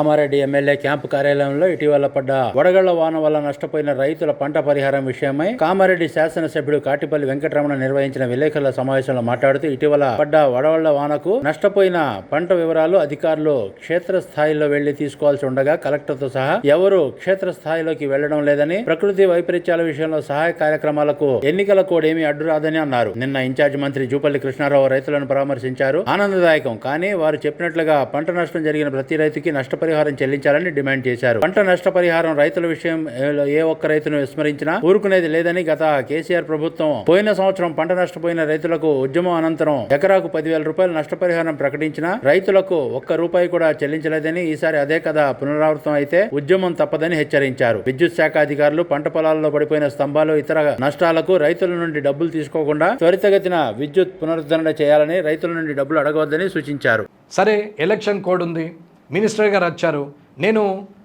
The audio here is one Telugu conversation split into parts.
కామారెడ్డి ఎమ్మెల్యే క్యాంపు కార్యాలయంలో ఇటీవల పడ్డ వడగళ్ళ వాన వల్ల నష్టపోయిన రైతుల పంట పరిహారం విషయమై కామారెడ్డి శాసనసభ్యుడు కాటిపల్లి వెంకటరమణ నిర్వహించిన విలేకరుల సమావేశంలో మాట్లాడుతూ ఇటీవల పడ్డ వడగళ్ళ వానకు నష్టపోయిన పంట వివరాలు అధికారులు క్షేత్ర స్థాయిలో వెళ్ళి తీసుకోవాల్సి ఉండగా కలెక్టర్తో సహా ఎవరు క్షేత్ర స్థాయిలోకి వెళ్ళడం లేదని ప్రకృతి వైపరీత్యాల విషయంలో సహాయ కార్యక్రమాలకు ఎన్నికల కోడేమీ ఏమీ అడ్డు రాదని అన్నారు. నిన్న ఇన్ఛార్జ్ మంత్రి జూపల్లి కృష్ణారావు రైతులను పరామర్శించారు. ఆనందదాయకం. కానీ వారు చెప్పినట్లుగా పంట నష్టం జరిగిన ప్రతి రైతుకి నష్టపరిహారం చెల్లించాలని డిమాండ్ చేశారు. పంట నష్టపరిహారం రైతుల విషయం ఏ- ఒక్క రైతును విస్మరించినా ఊరుకునేది లేదని గత కేసీఆర్ ప్రభుత్వం పోయిన సంవత్సరం పంట నష్టపోయిన రైతులకు ఉద్యమం అనంతరం ఎకరాకు పదివేల రూపాయల నష్టపరిహారం ప్రకటించిన రైతులకు ఒక్క రూపాయి కూడా చెల్లించలేదని ఈసారి అదే కథ పునరావృతం అయితే ఉద్యమం తప్పదని హెచ్చరించారు. విద్యుత్ శాఖ అధికారులు పంట పొలాల్లో పడిపోయిన స్తంభాలు ఇతర నష్టాలకు రైతుల నుండి డబ్బులు తీసుకోకుండా త్వరితగతిన విద్యుత్ పునరుద్ధరణ చేయాలని రైతుల నుండి డబ్బులు అడగవద్దని సూచించారు. సరే ఎలక్షన్ కోడ్ ఉంది. మినిస్టర్ గారు వచ్చారు. నేను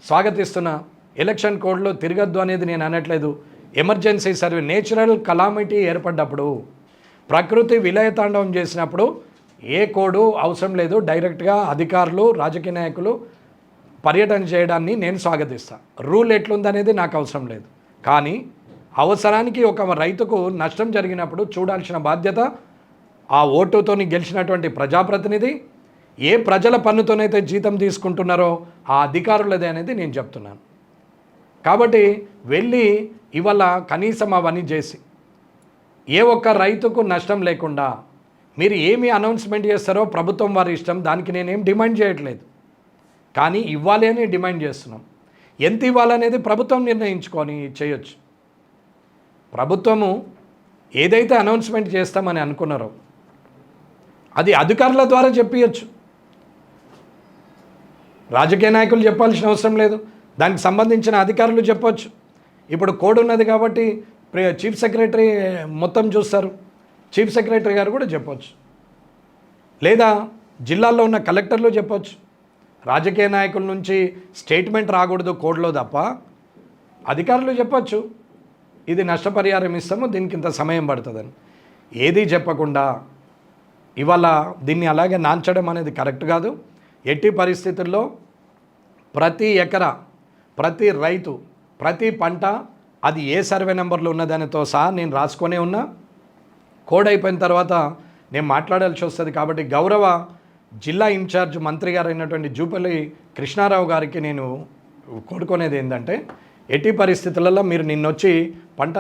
స్వాగతిస్తున్నా ఎలక్షన్ కోడ్లో తిరగద్దు అనేది నేను అనట్లేదు. ఎమర్జెన్సీ సర్వే నేచురల్ కలామిటీ ఏర్పడ్డప్పుడు ప్రకృతి విలయతాండవం చేసినప్పుడు ఏ కోడు అవసరం లేదు. డైరెక్ట్గా అధికారులు రాజకీయ నాయకులు పర్యటన చేయడాన్ని నేను స్వాగతిస్తాను రూల్ ఎట్లుందనేది నాకు అవసరం లేదు. కానీ అవసరానికి ఒక రైతుకు నష్టం జరిగినప్పుడు చూడాల్సిన బాధ్యత ఆ ఓటుతోని గెలిచినటువంటి ప్రజాప్రతినిధి ఏ ప్రజల పన్నుతోనైతే జీతం తీసుకుంటున్నారో ఆ అధికారులదే అనేది నేను చెప్తున్నాను. కాబట్టి వెళ్ళి ఇవాళ కనీసం అవన్నీ చేసి ఏ ఒక్క రైతుకు నష్టం లేకుండా మీరు ఏమి అనౌన్స్మెంట్ చేస్తారో ప్రభుత్వం వారి ఇష్టం దానికి నేనేం డిమాండ్ చేయట్లేదు. కానీ ఇవ్వాలి అని డిమాండ్ చేస్తున్నాం. ఎంత ఇవ్వాలనేది ప్రభుత్వం నిర్ణయించుకొని చేయొచ్చు. ప్రభుత్వము ఏదైతే అనౌన్స్మెంట్ చేస్తామని అనుకున్నారో అది అధికారుల ద్వారా చెప్పియచ్చు. రాజకీయ నాయకులు చెప్పాల్సిన అవసరం లేదు. దానికి సంబంధించిన అధికారులు చెప్పొచ్చు. ఇప్పుడు కోడ్ ఉన్నది కాబట్టి చీఫ్ సెక్రటరీ మొత్తం చూస్తారు. చీఫ్ సెక్రటరీ గారు కూడా చెప్పొచ్చు. లేదా జిల్లాల్లో ఉన్న కలెక్టర్లు చెప్పొచ్చు. రాజకీయ నాయకుల నుంచి స్టేట్మెంట్ రాకూడదు కోడ్లో తప్ప అధికారులు చెప్పొచ్చు. ఇది నష్టపరిహారం ఇస్తాము దీనికి ఇంత సమయం పడుతుందని. ఏది చెప్పకుండా ఇవాళ దీన్ని అలాగే నాంచడం అనేది కరెక్ట్ కాదు. ఎట్టి పరిస్థితుల్లో ప్రతి ఎకరా ప్రతి రైతు ప్రతి పంట అది ఏ సర్వే నెంబర్లు ఉన్నదానితో సహా నేను రాసుకొనే ఉన్నా. కోడ్ అయిపోయిన తర్వాత నేను మాట్లాడాల్సి వస్తుంది కాబట్టి గౌరవ జిల్లా ఇన్ఛార్జ్ మంత్రి గారు అయినటువంటి జూపల్లి కృష్ణారావు గారికి నేను కోరుకునేది ఏంటంటే ఎట్టి పరిస్థితులలో మీరు నిన్నొచ్చి పంట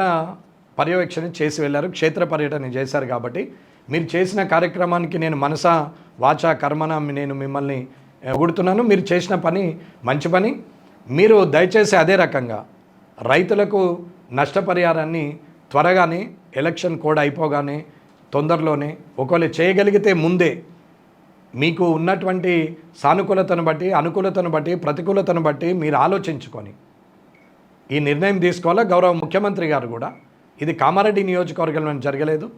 పర్యవేక్షణ చేసి వెళ్ళారు క్షేత్ర పర్యటన చేశారు కాబట్టి మీరు చేసిన కార్యక్రమానికి నేను మనసా వాచా కర్మన నేను మిమ్మల్ని ఎగుడుతున్నాను మీరు చేసిన పని మంచి పని. మీరు దయచేసి అదే రకంగా రైతులకు నష్టపరిహారాన్ని త్వరగానే ఎలక్షన్ కోడ్ అయిపోగానే తొందరలోనే ఒకవేళ చేయగలిగితే ముందే మీకు ఉన్నటువంటి సానుకూలతను బట్టి అనుకూలతను బట్టి ప్రతికూలతను బట్టి మీరు ఆలోచించుకొని ఈ నిర్ణయం తీసుకోవాలా? గౌరవ ముఖ్యమంత్రి గారు కూడా. ఇది కామారెడ్డి నియోజకవర్గంలో జరగలేదు.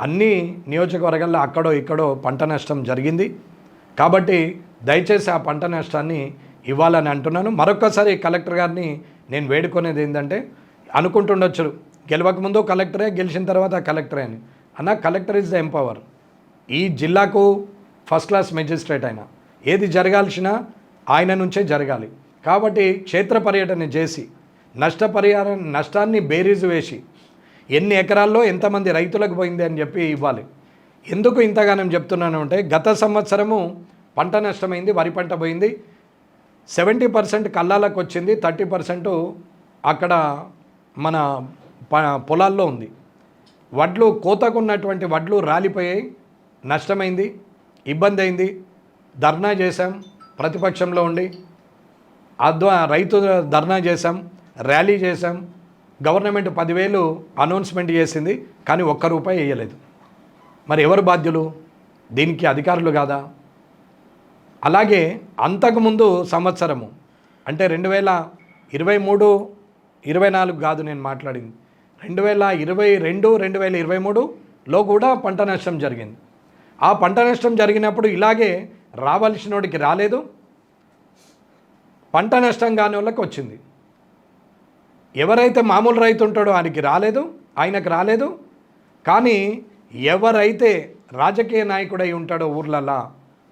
అన్ని నియోజకవర్గాల్లో అక్కడో ఇక్కడో పంట నష్టం జరిగింది. కాబట్టి దయచేసి ఆ పంట నష్టాన్ని ఇవ్వాలని అంటున్నాను. మరొకసారి కలెక్టర్ గారిని నేను వేడుకునేది ఏంటంటే అనుకుంటుండొచ్చు గెలవక ముందు కలెక్టరే గెలిచిన తర్వాత కలెక్టరే అని. అన్న కలెక్టర్ ఇస్ ద ఎంపవర్. ఈ జిల్లాకు ఫస్ట్ క్లాస్ మెజిస్ట్రేట్ అయినా ఏది జరగాల్సిన ఆయన నుంచే జరగాలి. కాబట్టి క్షేత్ర పర్యటన చేసి నష్టపరిహారం నష్టాన్ని బేరీజు వేసి ఎన్ని ఎకరాల్లో ఎంతమంది రైతులకు పోయింది అని చెప్పి ఇవ్వాలి. ఎందుకు ఇంతగానం చెప్తున్నాను అంటే గత సంవత్సరము పంట నష్టమైంది వరి పంట పోయింది. సెవెంటీ పర్సెంట్ కళ్ళాలకు వచ్చింది థర్టీ పర్సెంట్ అక్కడ మన ప- పొలాల్లో ఉంది. వడ్లు కోతకున్నటువంటి వడ్లు రాలిపోయాయి నష్టమైంది ఇబ్బంది అయింది. ధర్నా చేశాం ప్రతిపక్షంలో ఉండి. అద్వా రైతు ధర్నా చేశాం ర్యాలీ చేశాం గవర్నమెంట్ పదివేలు అనౌన్స్మెంట్ చేసింది కానీ ఒక్క రూపాయి వేయలేదు. మరి ఎవరు బాధ్యులు? దీనికి అధికారులు కాదా? అలాగే అంతకుముందు సంవత్సరము అంటే రెండు వేల ఇరవై మూడు ఇరవై నాలుగు కాదు నేను మాట్లాడింది. రెండు వేల ఇరవై రెండు రెండు వేల ఇరవై మూడులో కూడా పంట నష్టం జరిగింది. ఆ పంట నష్టం జరిగినప్పుడు ఇలాగే రావాల్సినోడికి రాలేదు. పంట నష్టం కాని వాళ్ళకి వచ్చింది. ఎవరైతే మామూలు రైతు ఉంటాడో ఆయనకి రాలేదు ఆయనకు రాలేదు. కానీ ఎవరైతే రాజకీయ నాయకుడై ఉంటాడో ఊర్లల్లా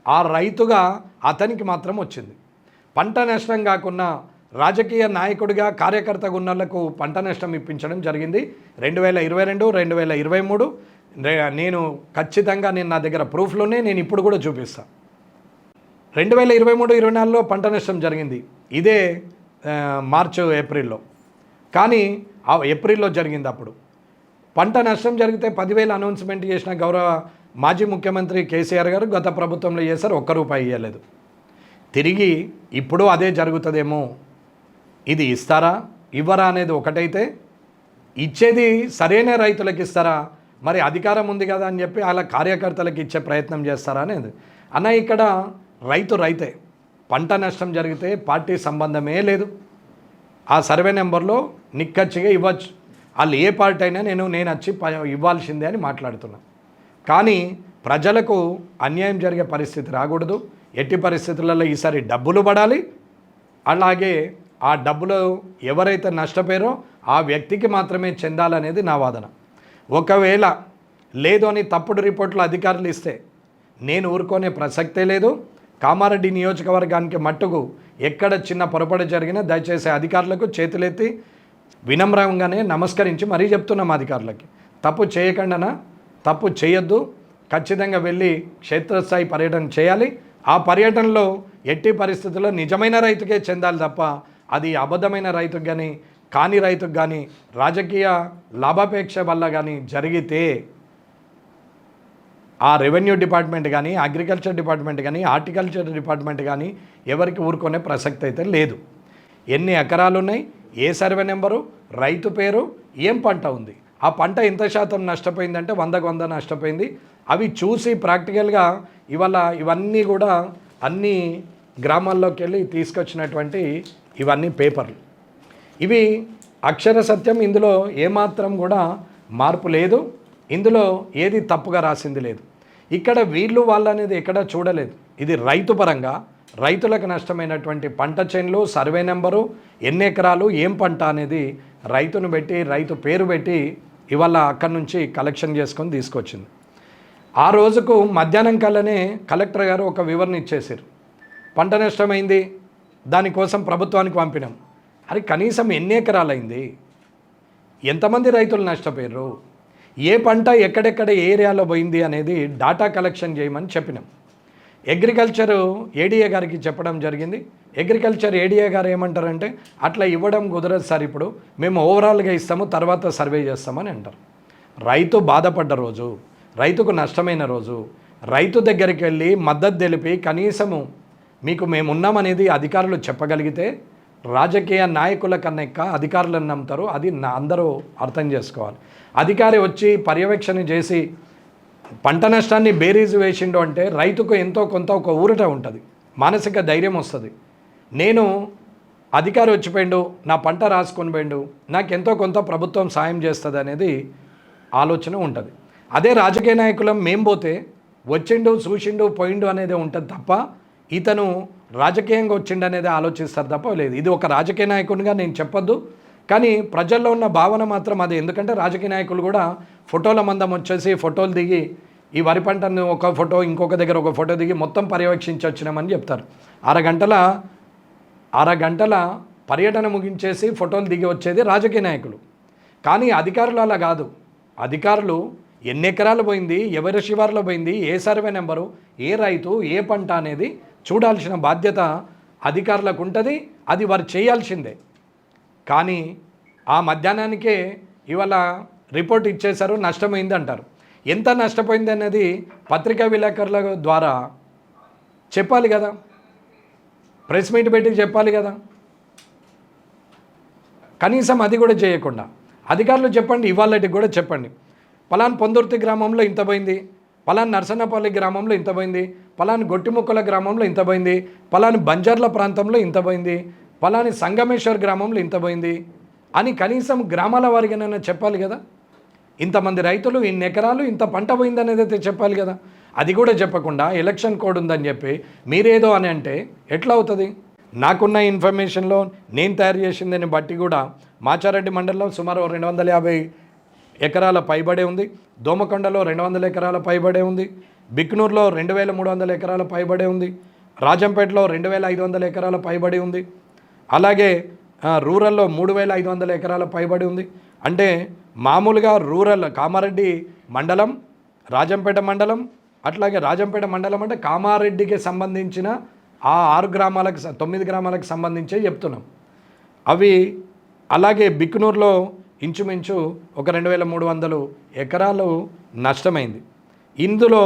ఆ రైతుగా అతనికి మాత్రం వచ్చింది. పంట నష్టం కాకుండా రాజకీయ నాయకుడిగా కార్యకర్తగా ఉన్న వాళ్ళకు పంట నష్టం ఇప్పించడం జరిగింది. రెండు వేల ఇరవై రెండు రెండు వేల ఇరవై మూడు. నేను ఖచ్చితంగా నేను నా దగ్గర ప్రూఫ్లోనే నేను ఇప్పుడు కూడా చూపిస్తాను రెండు వేల ఇరవై మూడు ఇరవై నాలుగులో పంట నష్టం జరిగింది. ఇదే మార్చు ఏప్రిల్లో. కానీ ఆ ఏప్రిల్లో జరిగింది అప్పుడు పంట నష్టం జరిగితే పదివేలు అనౌన్స్మెంట్ చేసిన గౌరవ మాజీ ముఖ్యమంత్రి కేసీఆర్ గారు గత ప్రభుత్వంలో చేశారు ఒక్క రూపాయి ఇవ్వలేదు తిరిగి ఇప్పుడు అదే జరుగుతుందేమో. ఇది ఇస్తారా? ఇవ్వరా అనేది ఒకటైతే ఇచ్చేది సరైన రైతులకు ఇస్తారా? మరి అధికారం ఉంది కదా అని చెప్పి అలా కార్యకర్తలకు ఇచ్చే ప్రయత్నం చేస్తారా అనేది. అన్న ఇక్కడ రైతు రైతే పంట నష్టం జరిగితే పార్టీ సంబంధమే లేదు. ఆ సర్వే నెంబర్లో నిక్కచ్చిగా ఇవ్వచ్చు. వాళ్ళు ఏ పార్టీ అయినా నేను నేను వచ్చి ఇవ్వాల్సిందే అని మాట్లాడుతున్నా. కానీ ప్రజలకు అన్యాయం జరిగే పరిస్థితి రాకూడదు. ఎట్టి పరిస్థితులలో ఈసారి డబ్బులు పడాలి. అలాగే ఆ డబ్బులు ఎవరైతే నష్టపోయారో ఆ వ్యక్తికి మాత్రమే చెందాలనేది నా వాదన. ఒకవేళ లేదు అని తప్పుడు రిపోర్ట్లు అధికారులు ఇస్తే నేను ఊరుకునే ప్రసక్తే లేదు. కామారెడ్డి నియోజకవర్గానికి మట్టుకు ఎక్కడ చిన్న పొరపాటు జరిగినా దయచేసి అధికారులకు చేతులెత్తి వినమ్రంగానే నమస్కరించి మరీ చెప్తున్నాం అధికారులకి. తప్పు చేయకుండానా? తప్పు చేయొద్దు. ఖచ్చితంగా వెళ్ళి క్షేత్రస్థాయి పర్యటన చేయాలి. ఆ పర్యటనలో ఎట్టి పరిస్థితుల్లో నిజమైన రైతుకే చెందాలి తప్ప అది అబద్ధమైన రైతుకు కానీ కాని రైతుకు కానీ రాజకీయ లాభాపేక్ష వల్ల కానీ జరిగితే ఆ రెవెన్యూ డిపార్ట్మెంట్ కానీ అగ్రికల్చర్ డిపార్ట్మెంట్ కానీ హార్టికల్చర్ డిపార్ట్మెంట్ కానీ ఎవరికి ఊరుకునే ప్రసక్తి అయితే లేదు. ఎన్ని ఎకరాలు ఉన్నాయి ఏ సర్వే నెంబరు? రైతు పేరు? ఏం పంట ఉంది? ఆ పంట ఎంత శాతం నష్టపోయిందంటే వందకు వంద నష్టపోయింది. అవి చూసి ప్రాక్టికల్గా ఇవాళ ఇవన్నీ కూడా అన్ని గ్రామాల్లోకి వెళ్ళి తీసుకొచ్చినటువంటి ఇవన్నీ పేపర్లు. ఇవి అక్షర సత్యం ఇందులో ఏమాత్రం కూడా మార్పు లేదు. ఇందులో ఏది తప్పుగా రాసింది లేదు. ఇక్కడ వీళ్ళు వాళ్ళు అనేది ఎక్కడ చూడలేదు. ఇది రైతు పరంగా రైతులకు నష్టమైనటువంటి పంట చేన్లు సర్వే నెంబరు ఎన్ని ఎకరాలు ఏం పంట అనేది రైతును పెట్టి రైతు పేరు పెట్టి ఇవాళ అక్కడి నుంచి కలెక్షన్ చేసుకొని తీసుకొచ్చింది. ఆ రోజుకు మధ్యాహ్నం కల్లానే కలెక్టర్ గారు ఒక వివరణ ఇచ్చేసారు పంట నష్టమైంది దానికోసం ప్రభుత్వానికి పంపినాం. అది కనీసం ఎన్ని ఎకరాలైంది? ఎంతమంది రైతులు నష్టపోయారు ఏ పంట ఎక్కడెక్కడ ఏరియాలో పోయింది అనేది డాటా కలెక్షన్ చేయమని చెప్పినాం. అగ్రికల్చర్ ఏడీఏ గారికి చెప్పడం జరిగింది. అగ్రికల్చర్ ఏడీఏ గారు ఏమంటారంటే అట్లా ఇవ్వడం కుదరదు సార్ ఇప్పుడు మేము ఓవరాల్గా ఇస్తాము తర్వాత సర్వే చేస్తామని అంటారు. రైతు బాధపడ్డ రోజు రైతుకు నష్టమైన రోజు రైతు దగ్గరికి వెళ్ళి మద్దతు తెలిపి కనీసము మీకు మేమున్నామనేది అధికారులు చెప్పగలిగితే రాజకీయ నాయకుల కన్నా ఎక్క అధికారులను నమ్ముతారు. అది నా అందరూ అర్థం చేసుకోవాలి. అధికారి వచ్చి పర్యవేక్షణ చేసి పంట నష్టాన్ని బేరీజు వేసిండు అంటే రైతుకు ఎంతో కొంత ఒక ఊరట ఉంటుంది. మానసిక ధైర్యం వస్తుంది. నేను అధికారి వచ్చిపోయిండు నా పంట రాసుకొని పోయిండు నాకు ఎంతో కొంత ప్రభుత్వం సాయం చేస్తుంది అనేది ఆలోచన ఉంటుంది. అదే రాజకీయ నాయకులం మేం పోతే వచ్చిండు చూసిండు పోయిండు అనేది ఉంటుంది తప్ప ఇతను రాజకీయంగా వచ్చిండు అనేది ఆలోచిస్తారు తప్ప లేదు. ఇది ఒక రాజకీయ నాయకునిగా నేను చెప్పొద్దు. కానీ ప్రజల్లో ఉన్న భావన మాత్రం అది. ఎందుకంటే రాజకీయ నాయకులు కూడా ఫోటోల మందం వచ్చేసి ఫోటోలు దిగి ఈ వరి పంటను ఒక ఫోటో ఇంకొక దగ్గర ఒక ఫోటో దిగి మొత్తం పర్యవేక్షించి వచ్చినామని చెప్తారు. అరగంటల అరగంటల పర్యటన ముగించేసి ఫోటోలు దిగి వచ్చేది రాజకీయ నాయకులు. కానీ అధికారులు అలా కాదు. అధికారులు ఎన్ని ఎకరాలు పోయింది ఎవరి శివార్లో పోయింది ఏ సర్వే నెంబరు ఏ రైతు ఏ పంట అనేది చూడాల్సిన బాధ్యత అధికారులకు ఉంటుంది అది వారు చేయాల్సిందే. కానీ ఆ మధ్యాహ్నానికే ఇవాళ రిపోర్ట్ ఇచ్చేశారు నష్టమైంది అంటారు. ఎంత నష్టపోయింది అనేది పత్రికా విలేకరుల ద్వారా చెప్పాలి కదా. ప్రెస్ మీట్ పెట్టి చెప్పాలి కదా. కనీసం అది కూడా చేయకుండా. అధికారులు చెప్పండి ఇవాళటికి కూడా చెప్పండి. పలాన్ పొందుర్తి గ్రామంలో ఇంత పోయింది. పలాన్ నర్సన్నపల్లి గ్రామంలో ఇంత పోయింది పలాన్ గొట్టిముక్కల గ్రామంలో ఇంత పోయింది పలాని బంజర్ల ప్రాంతంలో ఇంత పోయింది పలాని సంగమేశ్వర్ గ్రామంలో ఇంత పోయింది అని కనీసం గ్రామాల వారిగానైనా చెప్పాలి కదా? ఇంతమంది రైతులు ఇన్ని ఎకరాలు ఇంత పంట పోయిందనేది అయితే చెప్పాలి కదా? అది కూడా చెప్పకుండా ఎలక్షన్ కోడ్ ఉందని చెప్పి మీరేదో అని అంటే ఎట్లా అవుతుంది? నాకున్న ఇన్ఫర్మేషన్లో నేను తయారు చేసిందని బట్టి కూడా మాచారెడ్డి మండలంలో సుమారు రెండు వందల యాభై ఎకరాల పైబడే ఉంది. దోమకొండలో రెండు వందల ఎకరాల పైబడే ఉంది. బిక్నూర్లో రెండు వేల మూడు వందల ఎకరాల పైబడే ఉంది. రాజంపేటలో రెండు వేల ఐదు వందల ఎకరాల పైబడి ఉంది. అలాగే రూరల్లో మూడు వేల ఐదు వందల ఎకరాల పైబడి ఉంది. అంటే మామూలుగా రూరల్ కామారెడ్డి మండలం రాజంపేట మండలం అట్లాగే రాజంపేట మండలం అంటే కామారెడ్డికి సంబంధించిన ఆ ఆరు గ్రామాలకు తొమ్మిది గ్రామాలకు సంబంధించే చెప్తున్నాం. అవి అలాగే బిక్నూర్లో ఇంచుమించు ఒక రెండు వేల మూడు వందలు ఎకరాలు నష్టమైంది. ఇందులో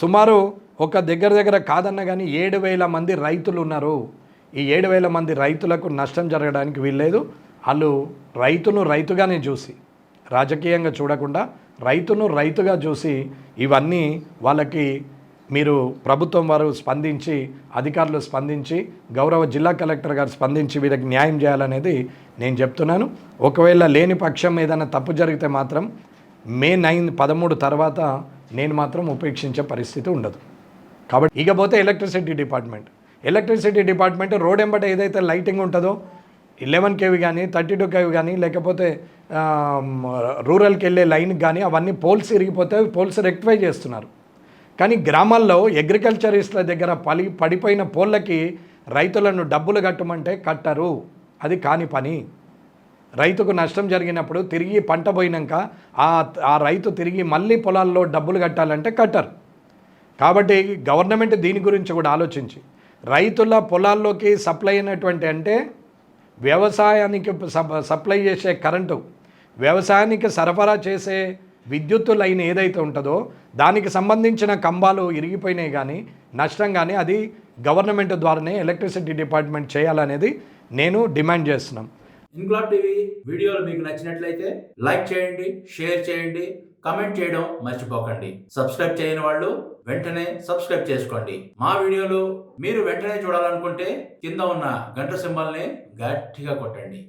సుమారు ఒక దగ్గర దగ్గర కాదన్న కానీ ఏడు వేల మంది రైతులు ఉన్నారు. ఈ ఏడు వేల మంది రైతులకు నష్టం జరగడానికి వీల్లేదు. వాళ్ళు రైతును రైతుగానే చూసి రాజకీయంగా చూడకుండా రైతును రైతుగా చూసి ఇవన్నీ వాళ్ళకి మీరు ప్రభుత్వం వారు స్పందించి అధికారులు స్పందించి గౌరవ జిల్లా కలెక్టర్ గారు స్పందించి వీరికి న్యాయం చేయాలనేది నేను చెప్తున్నాను. ఒకవేళ లేని పక్షం ఏదైనా తప్పు జరిగితే మాత్రం మే నైన్ పదమూడు తర్వాత నేను మాత్రం ఉపేక్షించే పరిస్థితి ఉండదు. కాబట్టి ఇకపోతే electricity department. Electricity department road ఎంబట ఏదైతే లైటింగ్ ఉంటుందో లెవెన్ కేవి కానీ థర్టీ టూ కేవి కానీ లేకపోతే రూరల్కి వెళ్ళే లైన్ కానీ అవన్నీ పోల్స్ ఇరిగిపోతే పోల్స్ రెక్టిఫై చేస్తున్నారు. కానీ గ్రామాల్లో అగ్రికల్చరిస్ట్ల దగ్గర పలి పడిపోయిన పోళ్ళకి రైతులను డబ్బులు కట్టమంటే కట్టరు. అది కాని పని. రైతుకు నష్టం జరిగినప్పుడు తిరిగి పంట పోయినాక ఆ ఆ రైతు తిరిగి మళ్ళీ పొలాల్లో డబ్బులు కట్టాలంటే కట్టరు. కాబట్టి గవర్నమెంట్ దీని గురించి కూడా ఆలోచించి రైతుల పొలాల్లోకి సప్లై అయినటువంటి అంటే వ్యవసాయానికి సప్లై చేసే కరెంటు వ్యవసాయానికి సరఫరా చేసే విద్యుత్తు లైన్ ఏదైతే ఉంటుందో దానికి సంబంధించిన కంబాలు ఇరిగిపోయినాయి కానీ నష్టం కానీ అది గవర్నమెంట్ ద్వారానే ఎలక్ట్రిసిటీ డిపార్ట్మెంట్ చేయాలనేది నేను డిమాండ్ చేస్తున్నాం. ఇంక్లాబ్ టీవీ వీడియోలు మీకు నచ్చినట్లయితే లైక్ చేయండి షేర్ చేయండి కమెంట్ చేయడం మర్చిపోకండి. సబ్స్క్రైబ్ చేయని వాళ్ళు వెంటనే సబ్స్క్రైబ్ చేసుకోండి. మా వీడియోలు మీరు వెంటనే చూడాలనుకుంటే కింద ఉన్న గంట సింబల్ని గట్టిగా కొట్టండి.